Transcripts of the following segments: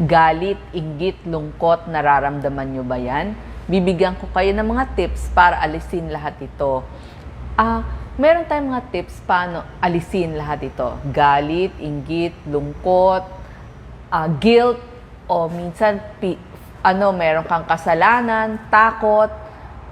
Galit, inggit, lungkot, nararamdaman nyo ba yan? Bibigyan ko kayo ng mga tips para alisin lahat ito. Ah, meron tayong mga tips paano alisin lahat ito. Galit, inggit, lungkot, ah, guilt, o minsan pi- ano, meron kang kasalanan, takot.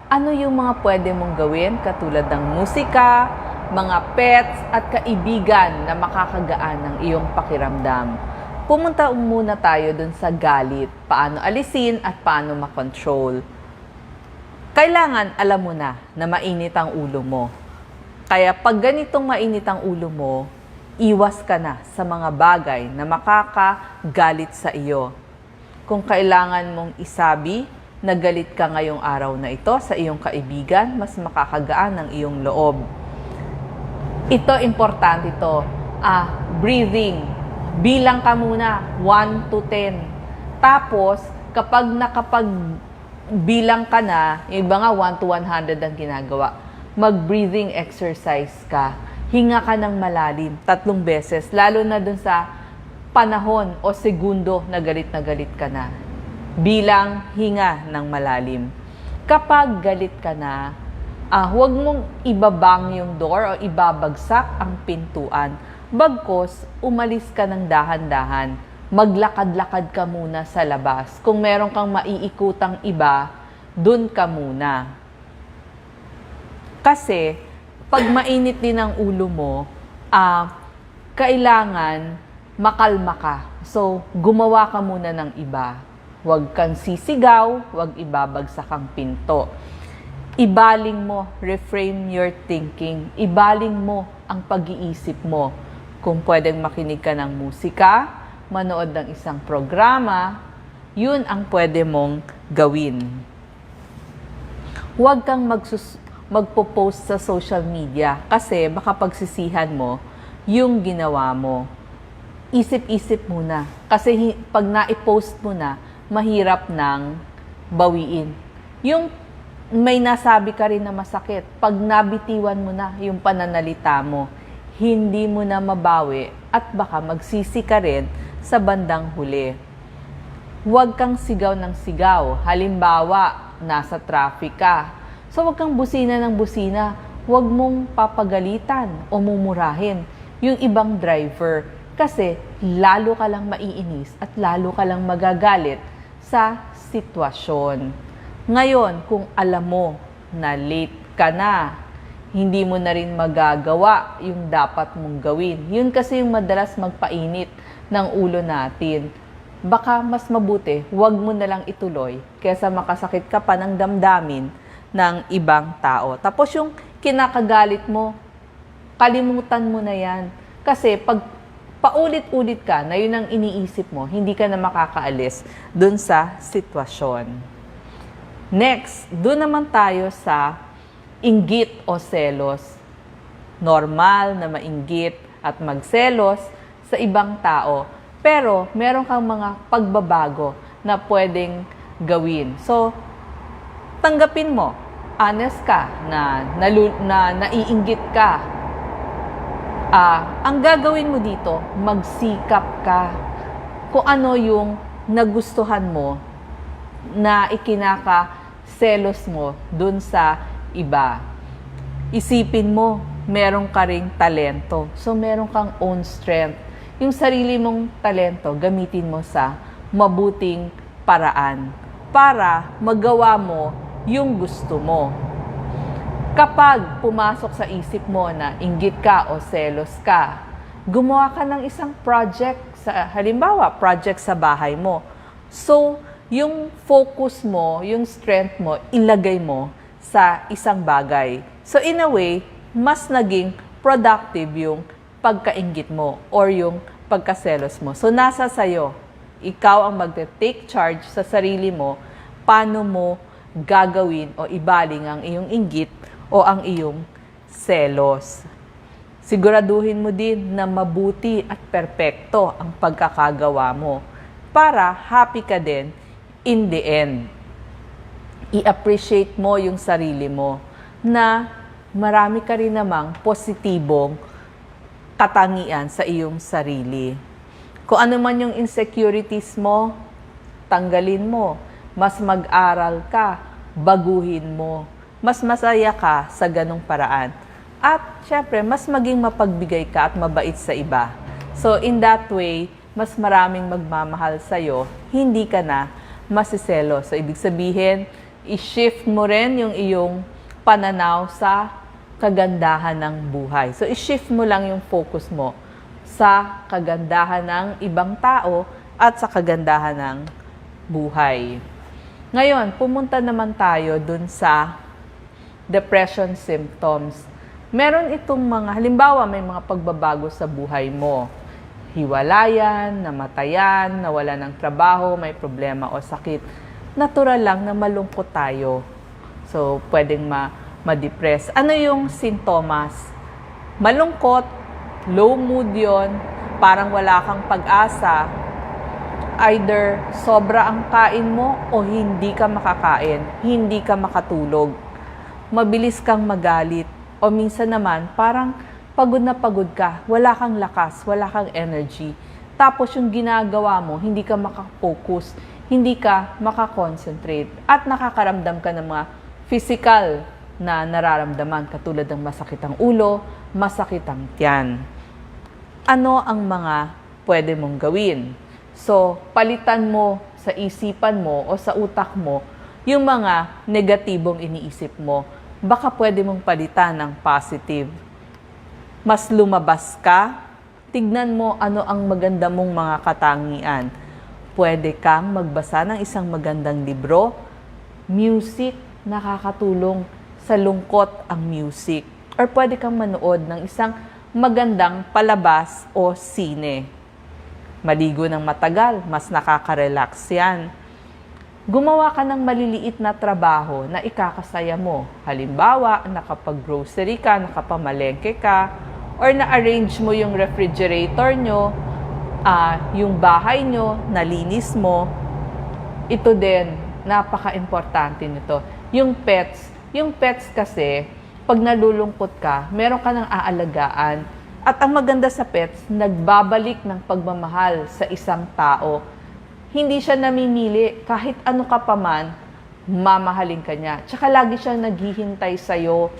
Ano yung mga pwede mong gawin katulad ng musika, mga pets at kaibigan na makakagaan ng iyong pakiramdam. Pumunta muna tayo dun sa galit, paano alisin at paano makontrol. Kailangan alam mo na na mainit ang ulo mo. Kaya pag ganitong mainit ang ulo mo, iwas ka na sa mga bagay na makakagalit sa iyo. Kung kailangan mong isabi na galit ka ngayong araw na ito sa iyong kaibigan, mas makakagaan ang iyong loob. Ito, importante ito. Ah, breathing. Bilang ka muna, 1 to 10. Tapos, kapag nakapag bilang ka na, yung iba nga 1 to 100 ang ginagawa, mag-breathing exercise ka. Hinga ka ng malalim, tatlong beses, lalo na dun sa panahon o segundo na galit na galit ka na. Bilang hinga ng malalim. Kapag galit ka na, ah, huwag mong ibabang yung door o ibabagsak ang pintuan. Bagkos, umalis ka ng dahan-dahan. Maglakad-lakad ka muna sa labas. Kung meron kang maiikutang iba, dun ka muna. Kasi, pag mainit din ang ulo mo, ah, kailangan makalma ka. So, gumawa ka muna ng iba. Huwag kang sisigaw, huwag ibabagsak ang pinto. Ibaling mo, reframe your thinking. Ibaling mo ang pag-iisip mo. Kung pwedeng makinig ka ng musika, manood ng isang programa, yun ang pwede mong gawin huwag kang magsus- magpo-post sa social media kasi baka pagsisihan mo yung ginawa mo. Isip-isip muna. Kasi pag na-post mo na, mahirap nang bawiin. Yung may nasabi ka rin na masakit, pag nabitiwan mo na yung pananalita mo, hindi mo na mabawi at baka magsisi ka rin sa bandang huli. Huwag kang sigaw ng sigaw. Halimbawa, nasa traffic ka. So, huwag kang busina ng busina. Huwag mong papagalitan o mumurahin yung ibang driver. Kasi lalo ka lang maiinis at lalo ka lang magagalit sa sitwasyon. Ngayon, kung alam mo na late ka na, hindi mo na rin magagawa yung dapat mong gawin. Yun kasi yung madalas magpainit ng ulo natin baka mas mabuti, huwag mo na lang ituloy kaysa makasakit ka pa ng damdamin ng ibang tao. Tapos yung kinakagalit mo, kalimutan mo na yan. Kasi pag paulit-ulit ka na yun ang iniisip mo, hindi ka na makakaalis dun sa sitwasyon. Next, dun naman tayo sa inggit o selos. Normal na mainggit at magselos sa ibang tao pero meron kang mga pagbabago na pwedeng gawin. So, tanggapin mo. Honest ka na, nalu, na naiinggit ka. Ah, ang gagawin mo dito, magsikap ka. Kung ano yung nagustuhan mo na ikinaka selos mo dun sa iba. Isipin mo, meron ka ring talento. So, meron kang own strength yung sarili mong talento gamitin mo sa mabuting paraan para magawa mo yung gusto mo. Kapag pumasok sa isip mo na inggit ka o selos ka, gumawa ka ng isang project sa halimbawa, project sa bahay mo. So, yung focus mo, yung strength mo, ilagay mo sa isang bagay. So, in a way, mas naging productive yung pagkaingit mo or yung pagkaselos mo. So, nasa sayo. Ikaw ang magte-take charge sa sarili mo paano mo gagawin o ibaling ang iyong inggit o ang iyong selos. Siguraduhin mo din na mabuti at perpekto ang pagkakagawa mo para happy ka din in the end. I-appreciate mo yung sarili mo na marami ka rin namang positibong katangian sa iyong sarili. Kung ano man yung insecurities mo, tanggalin mo. Mas mag-aral ka, baguhin mo. Mas masaya ka sa ganong paraan. At syempre, mas maging mapagbigay ka at mabait sa iba. So in that way, mas maraming magmamahal sa'yo, hindi ka na masiselo. So ibig sabihin, i-shift mo rin yung iyong pananaw sa kagandahan ng buhay. So i-shift mo lang yung focus mo sa kagandahan ng ibang tao at sa kagandahan ng buhay. Ngayon, pumunta naman tayo dun sa depression symptoms. Meron itong mga, halimbawa may mga pagbabago sa buhay mo. Hiwalayan, namatayan, nawala ng trabaho, may problema o sakit. Natural lang na malungkot tayo. So, pwedeng ma ma-depress. Ano yung sintomas? Malungkot, low mood yon, parang wala kang pag-asa, either sobra ang kain mo o hindi ka makakain, hindi ka makatulog. Mabilis kang magalit o minsan naman parang pagod na pagod ka, wala kang lakas, wala kang energy. Tapos yung ginagawa mo, hindi ka makafocus, hindi ka makakonsentrate at nakakaramdam ka ng mga physical na nararamdaman katulad ng masakit ang ulo, masakit ang tiyan. Ano ang mga pwede mong gawin? So, palitan mo sa isipan mo o sa utak mo yung mga negatibong iniisip mo. Baka pwede mong palitan ng positive. Mas lumabas ka, tignan mo ano ang maganda mong mga katangian. Pwede kang magbasa ng isang magandang libro. Music, nakakatulong sa lungkot ang music. Or pwede kang manood ng isang magandang palabas o sine. Maligo ng matagal, mas nakaka-relax yan. Gumawa ka ng maliliit na trabaho na ikakasaya mo. Halimbawa, nakapag-grocery ka, nakapamalengke ka, or na-arrange mo yung refrigerator nyo, ah, yung bahay nyo, nalinis mo. Ito din, napaka-importante nito. Yung pets, yung pets kasi, pag nalulungkot ka, meron ka ng aalagaan. At ang maganda sa pets, nagbabalik ng pagmamahal sa isang tao. Hindi siya namimili. Kahit ano ka pa man, mamahalin ka niya. Tsaka lagi siyang naghihintay sa'yo.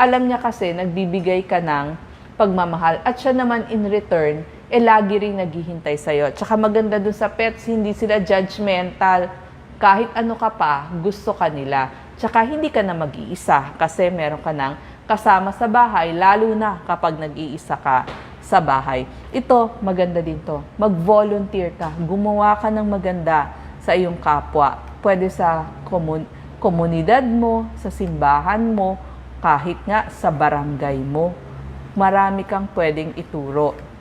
Alam niya kasi, nagbibigay ka ng pagmamahal. At siya naman in return, eh lagi rin naghihintay sa'yo. Tsaka maganda dun sa pets, hindi sila judgmental. Kahit ano ka pa, gusto ka nila. Tsaka hindi ka na mag-iisa kasi meron ka ng kasama sa bahay, lalo na kapag nag-iisa ka sa bahay. Ito, maganda din to. Mag-volunteer ka. Gumawa ka ng maganda sa iyong kapwa. Pwede sa komun- komunidad mo, sa simbahan mo, kahit nga sa barangay mo. Marami kang pwedeng ituro.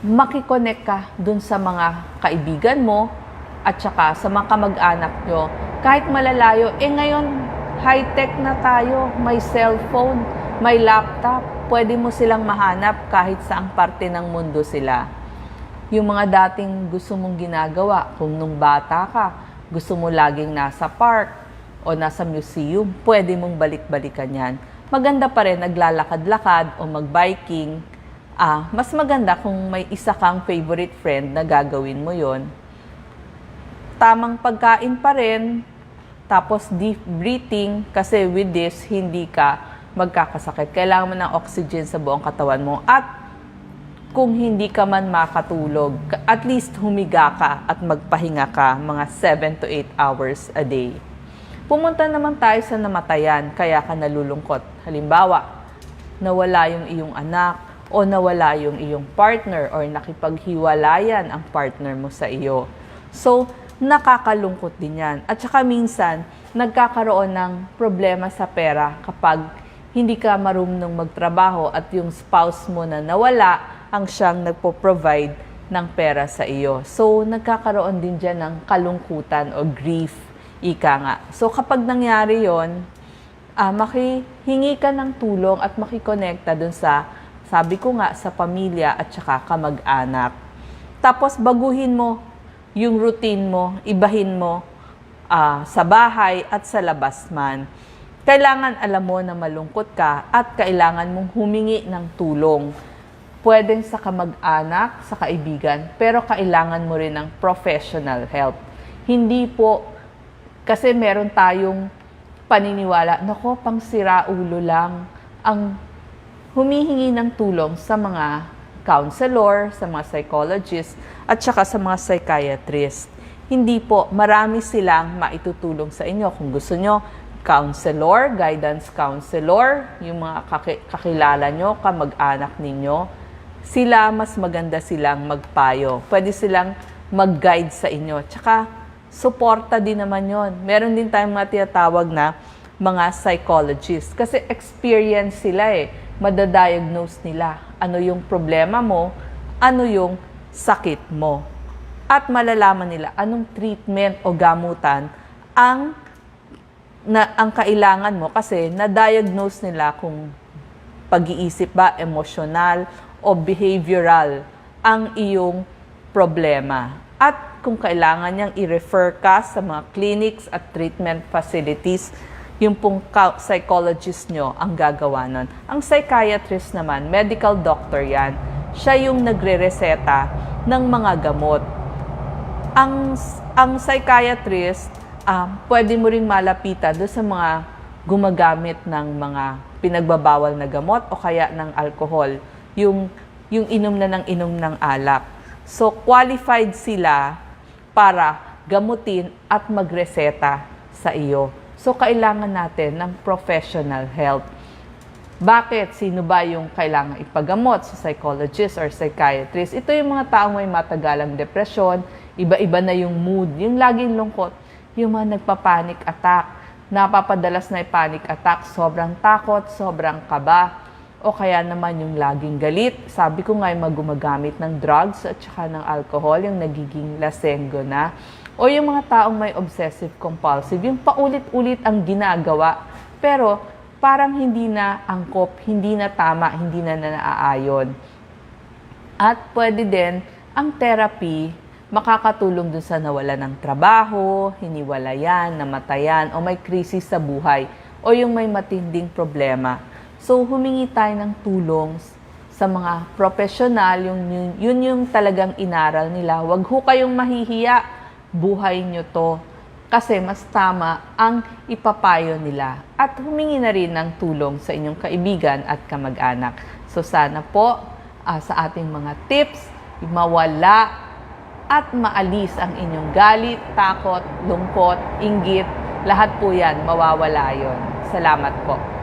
Makikonek ka dun sa mga kaibigan mo at saka sa mga kamag-anak nyo. Kahit malalayo, eh ngayon, high-tech na tayo. May cellphone, may laptop. Pwede mo silang mahanap kahit saang parte ng mundo sila. Yung mga dating gusto mong ginagawa, kung nung bata ka, gusto mo laging nasa park o nasa museum, pwede mong balik-balikan yan. Maganda pa rin naglalakad-lakad o mag-biking. Ah, mas maganda kung may isa kang favorite friend na gagawin mo yon tamang pagkain pa rin, tapos deep breathing, kasi with this, hindi ka magkakasakit. Kailangan mo ng oxygen sa buong katawan mo. At kung hindi ka man makatulog, at least humiga ka at magpahinga ka mga 7 to 8 hours a day. Pumunta naman tayo sa namatayan, kaya ka nalulungkot. Halimbawa, nawala yung iyong anak, o nawala yung iyong partner, or nakipaghiwalayan ang partner mo sa iyo. So, nakakalungkot din yan. At saka minsan, nagkakaroon ng problema sa pera kapag hindi ka marunong magtrabaho at yung spouse mo na nawala ang siyang nagpo-provide ng pera sa iyo. So, nagkakaroon din dyan ng kalungkutan o grief, ika nga. So, kapag nangyari yon ah, makihingi ka ng tulong at makikonekta dun sa, sabi ko nga, sa pamilya at saka kamag-anak. Tapos, baguhin mo yung routine mo, ibahin mo ah, sa bahay at sa labas man. Kailangan alam mo na malungkot ka at kailangan mong humingi ng tulong. pwedeng sa kamag-anak, sa kaibigan, pero kailangan mo rin ng professional help. Hindi po, kasi meron tayong paniniwala, nako, pang sira ulo lang ang humihingi ng tulong sa mga counselor, sa mga psychologist, at saka sa mga psychiatrist. Hindi po, marami silang maitutulong sa inyo. Kung gusto nyo, counselor, guidance counselor, yung mga kaki- kakilala nyo, kamag-anak ninyo, sila mas maganda silang magpayo. Pwede silang mag-guide sa inyo. Tsaka, suporta din naman yon. Meron din tayong mga tinatawag na mga psychologist. Kasi experience sila eh. Madadiagnose nila ano yung problema mo, ano yung sakit mo. At malalaman nila anong treatment o gamutan ang na ang kailangan mo kasi na-diagnose nila kung pag-iisip ba, emosyonal o behavioral ang iyong problema. At kung kailangan niyang i-refer ka sa mga clinics at treatment facilities, yung pong psychologist nyo ang gagawa nun. Ang psychiatrist naman, medical doctor yan, siya yung nagre-reseta ng mga gamot. Ang, ang psychiatrist, ah, pwede mo ring malapitan doon sa mga gumagamit ng mga pinagbabawal na gamot o kaya ng alcohol, yung, yung inom na ng inom ng alak. So, qualified sila para gamutin at magreseta sa iyo. So, kailangan natin ng professional help. Bakit? Sino ba yung kailangan ipagamot sa psychologist or psychiatrist? Ito yung mga taong may matagalang depresyon, iba-iba na yung mood, yung laging lungkot, yung mga nagpa-panic attack, napapadalas na panic attack, sobrang takot, sobrang kaba, o kaya naman yung laging galit. Sabi ko nga yung mga gumagamit ng drugs at saka ng alcohol, yung nagiging lasenggo na. O yung mga taong may obsessive compulsive, yung paulit-ulit ang ginagawa, pero parang hindi na angkop, hindi na tama, hindi na naaayon. At pwede din ang therapy makakatulong dun sa nawala ng trabaho, hiniwalayan, namatayan, o may krisis sa buhay, o yung may matinding problema. So, humingi tayo ng tulong sa mga profesional, yung, yun, yun yung talagang inaral nila. Huwag ho kayong mahihiya, buhay nyo to. Kasi mas tama ang ipapayo nila. At humingi na rin ng tulong sa inyong kaibigan at kamag-anak. So sana po ah, sa ating mga tips, mawala at maalis ang inyong galit, takot, lungkot, inggit. Lahat po yan, mawawala yon. Salamat po.